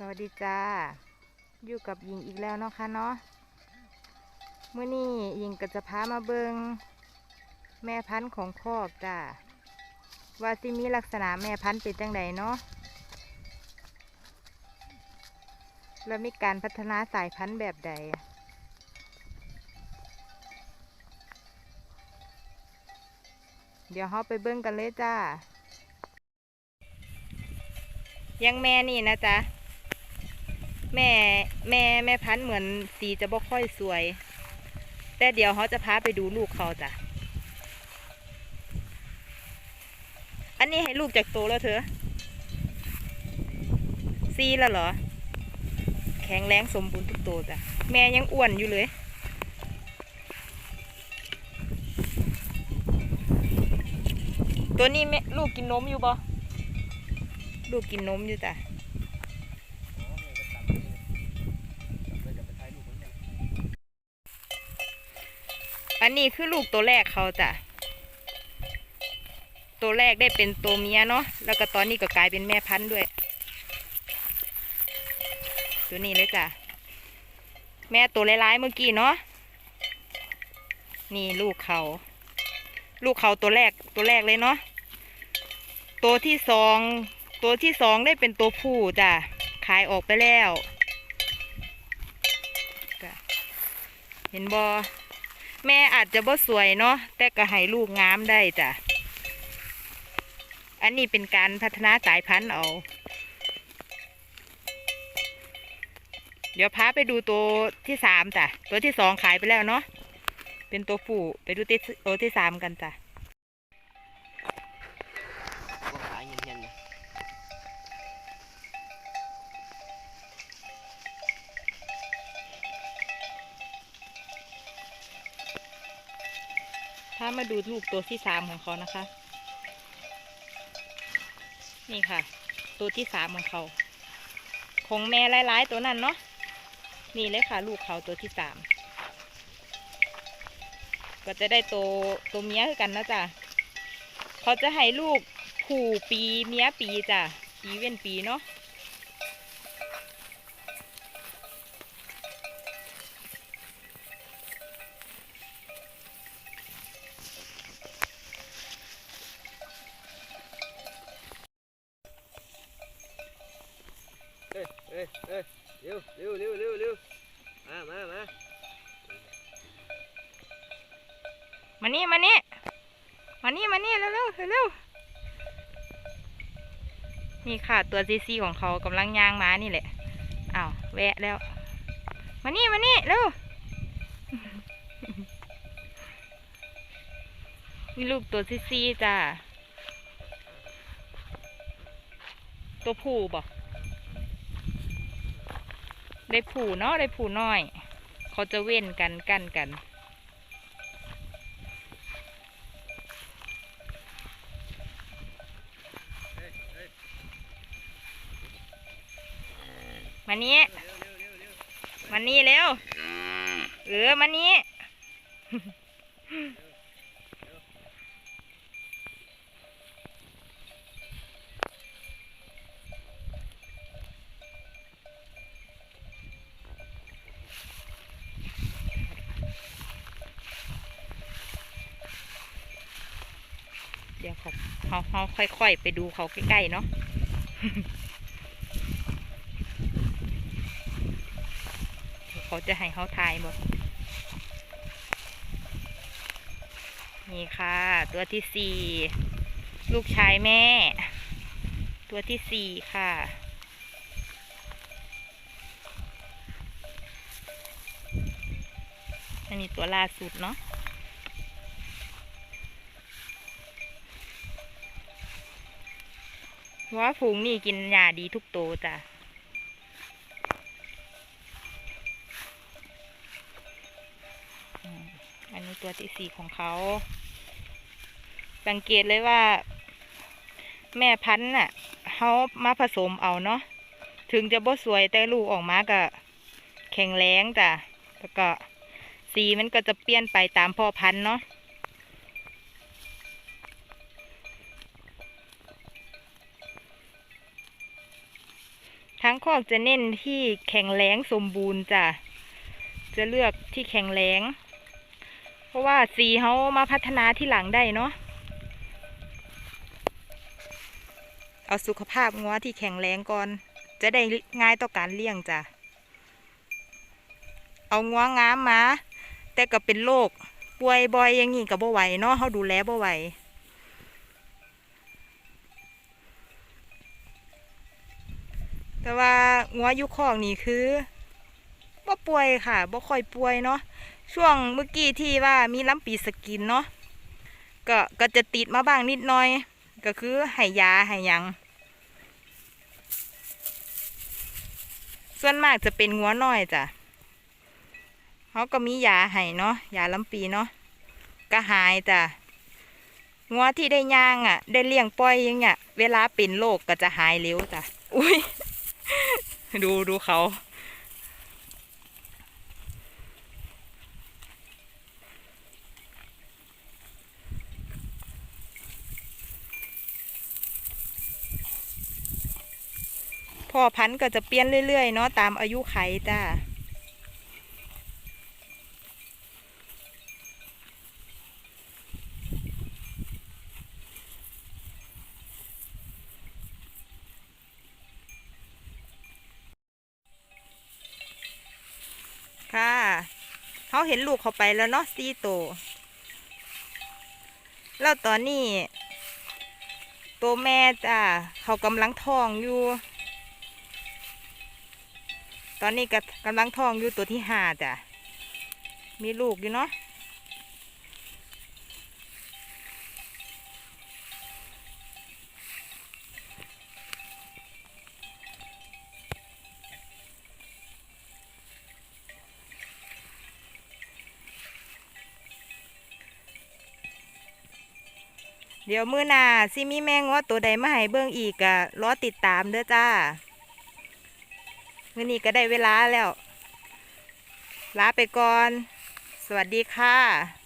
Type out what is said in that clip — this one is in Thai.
สวัสดีจ้า อยู่กับหญิงอีกแล้วเนาะค่ะเนาะเมื่อนี้หญิงก็จะพามาเบิงแม่พันธุ์ของคอกจ้าว่าสิมีลักษณะแม่พันธุ์เป็นจังไดเนาะแล้วมีการพัฒนาสายพันธุ์แบบใดเดี๋ยวเราไปเบิ่งกันเลยจ้า ยังแม่นี่นะจ๊ะ แม่แม่แม่พันธุ์เหมือนสีจะบ่ค่อยสวย แต่เดี๋ยวเขาจะพาไปดูลูกเขาจ้ะ อันนี้ให้ลูกจากโตแล้วเถอะซีแล้วเหรอ แข็งแรงสมบูรณ์ทุกโตจ้ะ แม่ยังอ้วนอยู่เลยตัวนี้แม่ลูกกินนมอยู่บ่ลูกกินนมอยู่จ้ะ อันนี้คือลูกตัวแรกเขาจ้ะ ตัวแรกได้เป็นตัวเมียเนาะ แล้วก็ตอนนี้ก็กลายเป็นแม่พันธุ์ด้วย ตัวนี้เลยจ้ะ แม่ตัวร้ายๆเมื่อกี้เนาะ นี่ลูกเขา ลูกเขาตัวแรกตัวแรกเลยเนาะ ตัวที่สอง ตัวที่สองได้เป็นตัวผู้จ้ะ ขายออกไปแล้วจ้ะเห็นบอ แม่อาจจะบ่สวยเนาะแต่ก็ให้ลูกงามได้จ้ะ อันนี้เป็นการพัฒนาสายพันธุ์เอา เดี๋ยวพาไปดูตัวที่สามจ้ะ ตัวที่สองขายไปแล้วเนาะ เป็นตัวผู้ไปดูที่ตัวที่สามกันจ้ะ มาดูลูกตัวที่สามของเขานะคะ นี่ค่ะ ตัวที่สามของเขาของแม่หลายๆตัวนั้นเนาะนี่เลยค่ะ ลูกเขาตัวที่สามก็จะได้ตัวตัวเมียคือกันนะจ๊ะเขาจะให้ลูกผู้ปีเมียปีจ้ะปีเว้นปีเนาะ เร็วเร็วเร็วเร็วเร็วมามามามานี่มานี่มานี่มานี่เร็วเร็วเร็วนี่ค่ะตัวซีซีของเขากำลังย่างม้านี่แหละอ้าวแวะแล้ว มานี่มานี่เร็วนี่ลูกตัวซีซีจ้าตัวผู้บอก ได้ผูเนาะได้ผูน้อย เขาจะเว้นกันกันกันมานี้มานี้เร็วเออมานี้ เดี๋ยวเขาเขาเขาค่อย ๆ ไปดูเขาใกล้ๆเนาะเขาจะให้เขาทายบ่นี่ค่ะ ตัวที่สี่ลูกชายแม่ ตัวที่สี่ค่ะ อันนี้ตัวล่าสุดเนาะ ว่าฝูงนี่กินหญ้าดีทุกตัวจ้ะอันนี้ตัวที่สี่ของเขา สังเกตเลยว่า แม่พันธุ์น่ะเขามาผสมเอาเนาะถึงจะบ่สวยแต่ลูกออกมาก็แข็งแรงจ้ะแล้วก็สีมันก็จะเปลี่ยนไปตามพ่อพันธุ์เนาะ อกจะเน้นที่แข็งแรงสมบูรณ์จ้ะ จะเลือกที่แข็งแรง เพราะว่าสีเขามาพัฒนาที่หลังได้เนาะ เอาสุขภาพงัวที่แข็งแรงก่อน จะได้ง่ายต่อการเลี้ยงจ้ะ เอางัวงามมา แต่ก็เป็นโรคป่วยบ่อยอย่างงี้ก็บ่ไหวเนาะเขาดูแลบ่ไหว แต่ว่างัวยุคขอกนี่คือบ่ป่วยค่ะบ่ค่อยป่วยเนาะช่วงเมื่อกี้ที่ว่ามีลำปีสกินเนาะก็ก็จะติดมาบ้างนิดหน่อย ก็คือให้ยาให้ยัง ส่วนมากจะเป็นงัวน้อยจ้ะเขาก็มียาให้เนาะยาลำปีเนาะก็หายจ้ะงัวที่ได้ย่างอะ ได้เลี้ยงปล่อยอยังเงี้ยเวลาเป็นโรคก็จะหายเร็วจ้ะอุ้ย ดูดูเขา พ่อพันธุ์ก็จะเปลี่ยนเรื่อยๆ เนาะตามอายุไขจ้า ค่ะเขาเห็นลูกเขาไปแล้วเนาะสี่โตวแล้วตอนนี้ ตัวแม่จ้าเขากำลังท้องอยู่ ตอนนี้ก็กำลังท้องอยู่ตัวที่ห้าจ้ะมีลูกอยู่เนาะ เดี๋ยวมือหน้าซิมีแมงว่าตัวใดมาให้เบิ่งอีกอะรอติดตามเด้อจ้ามื่อนี้ก็ได้เวลาแล้ว ลาไปก่อน สวัสดีค่ะ